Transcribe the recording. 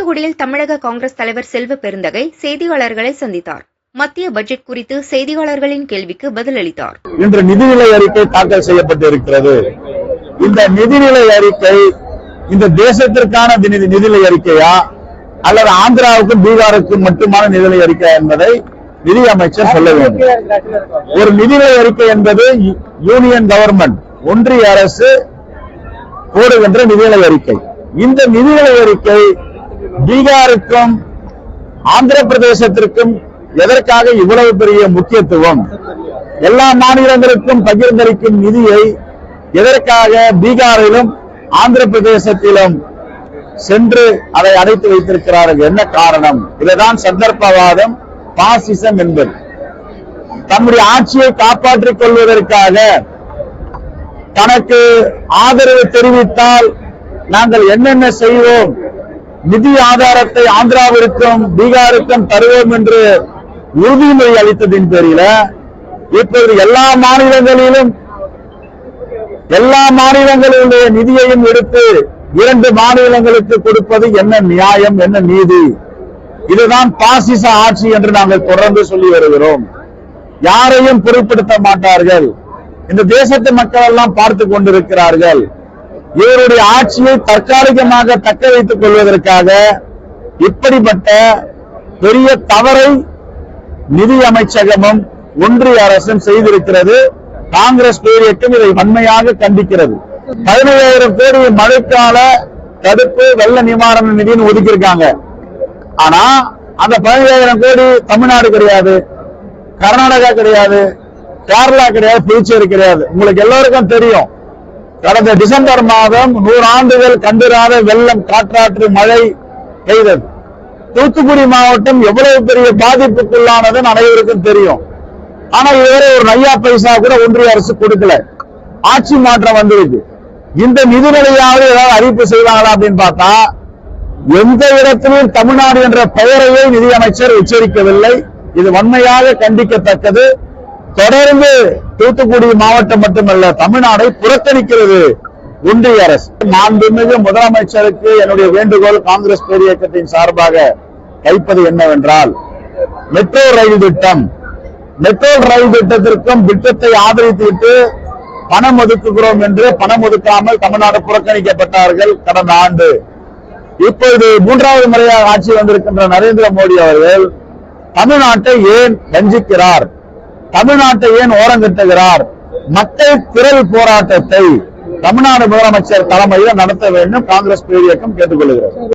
தூத்துக்குடியில் தமிழக காங்கிரஸ் தலைவர் செல்வ பெருந்தகை செய்தியாளர்களை சந்தித்தார். மத்திய பட்ஜெட் குறித்து செய்தியாளர்களின் கேள்விக்கு பதிலளித்தார். இன்று நிதிநிலை அறிக்கை தாக்கல் செய்யப்பட்டிருக்கிறது. இந்த நிதிநிலை அறிக்கை இந்த தேசத்திற்கான நிதிநிலை அறிக்கையா? அல்லது ஆந்திராவுக்கும் பீகாருக்கும் மட்டுமான நிதிநிலை அறிக்கை என்பதை நிதி அமைச்சர் சொல்ல வேண்டும். ஒரு நிதிநிலை அறிக்கை என்பது யூனியன் கவர்மெண்ட் ஒன்றிய அரசு போடுகின்ற நிதிநிலை அறிக்கை. இந்த நிதிநிலை அறிக்கை பீகாருக்கும் ஆந்திர பிரதேசத்திற்கும் எதற்காக இவ்வளவு பெரிய முக்கியத்துவம்? எல்லா மாநிலங்களுக்கும் பகிர்ந்தளிக்கும் நிதியை எதற்காக பீகாரிலும் ஆந்திர பிரதேசத்திலும் சென்று அதை அடைத்து வைத்திருக்கிறார்கள்? என்ன காரணம்? இதுதான் சந்தர்ப்பவாதம் பாசிசம் என்பது. தம்முடைய ஆட்சியை காப்பாற்றிக் கொள்வதற்காக தனக்கு ஆதரவு தெரிவித்தால் நாங்கள் என்னென்ன செய்வோம்? நிதி ஆதாரத்தை ஆந்திராவிற்கும் பீகாருக்கும் தருவோம் என்று உறுதிமொழி அளித்ததின் பேரில இப்போது எல்லா மாநிலங்களிலும் எல்லா மாநிலங்களிலுடைய நிதியையும் எடுத்து இரண்டு மாநிலங்களுக்கு கொடுப்பது என்ன நியாயம் என்ன நீதி? இதுதான் பாசிச ஆட்சி என்று நாங்கள் தொடர்ந்து சொல்லி வருகிறோம். யாரையும் பொருட்படுத்த மாட்டார்கள். இந்த தேசத்து மக்கள் எல்லாம் பார்த்து கொண்டிருக்கிறார்கள். இவருடைய ஆட்சியை தற்காலிகமாக தக்க வைத்துக் கொள்வதற்காக இப்படிப்பட்ட பெரிய தவறை நிதி அமைச்சகமும் ஒன்றிய அரசும் செய்திருக்கிறது. காங்கிரஸ் பேரியக்கம் இதை வன்மையாக கண்டிக்கிறது. பதினையாயிரம் கோடி மழைக்கால தடுப்பு வெள்ள நிவாரண நிதின்னு ஒதுக்கியிருக்காங்க. ஆனா அந்த பதினையாயிரம் கோடி தமிழ்நாடு கிடையாது கர்நாடகா கிடையாது கேரளா கிடையாது புதுச்சேரி கிடையாது. உங்களுக்கு எல்லாருக்கும் தெரியும். கடந்த டிசம்பர் மாதம் நூறு ஆண்டுகள் கண்டிராத வெள்ளம் காற்றாற்று மழை பெய்தது. தூத்துக்குடி மாவட்டம் எவ்வளவு பெரிய பாதிப்புக்குள்ளானது அனைவருக்கும் தெரியும். ஆனா இதுவரை ஒரு நையா பைசா கூட ஒன்றிய அரசு கொடுக்கல. ஆட்சி மாற்றம் வந்திருக்கு. இந்த நிதிநிலையாவது ஏதாவது அறிவிப்பு செய்வாங்களா அப்படின்னு பார்த்தா எந்த இடத்திலும் தமிழ்நாடு என்ற பெயரையே நிதியமைச்சர் உச்சரிக்கவில்லை. இது வன்மையாக கண்டிக்கத்தக்கது. தொடர்ந்து தூத்துக்குடி மாவட்டம் மட்டுமல்ல தமிழ்நாடை புறக்கணிக்கிறது ஒன்றிய அரசு. மாண்புமிகு முதலமைச்சருக்கு என்னுடைய வேண்டுகோள் காங்கிரஸ் பேரியக்கத்தின் சார்பாக வைப்பது என்னவென்றால் மெட்ரோ ரயில் திட்டம். மெட்ரோ ரயில் திட்டத்திற்கும் திட்டத்தை ஆதரித்துவிட்டு பணம் ஒதுக்குகிறோம் என்று பணம் ஒதுக்காமல் தமிழ்நாடு புறக்கணிக்கப்பட்டார்கள் கடந்த ஆண்டு. இப்பொழுது மூன்றாவது முறையாக ஆட்சி வந்திருக்கின்ற நரேந்திர மோடி அவர்கள் தமிழ்நாட்டை ஏன் வஞ்சிக்கிறார்? தமிழ்நாட்டை ஏன் ஓரங்கட்டுகிறார் மக்கள் குரல் போராட்டத்தை தமிழ்நாடு முதலமைச்சர் தலைமையில் நடத்த வேண்டும். காங்கிரஸ் பேரியக்கம் கேட்டுக்கொள்கிறது.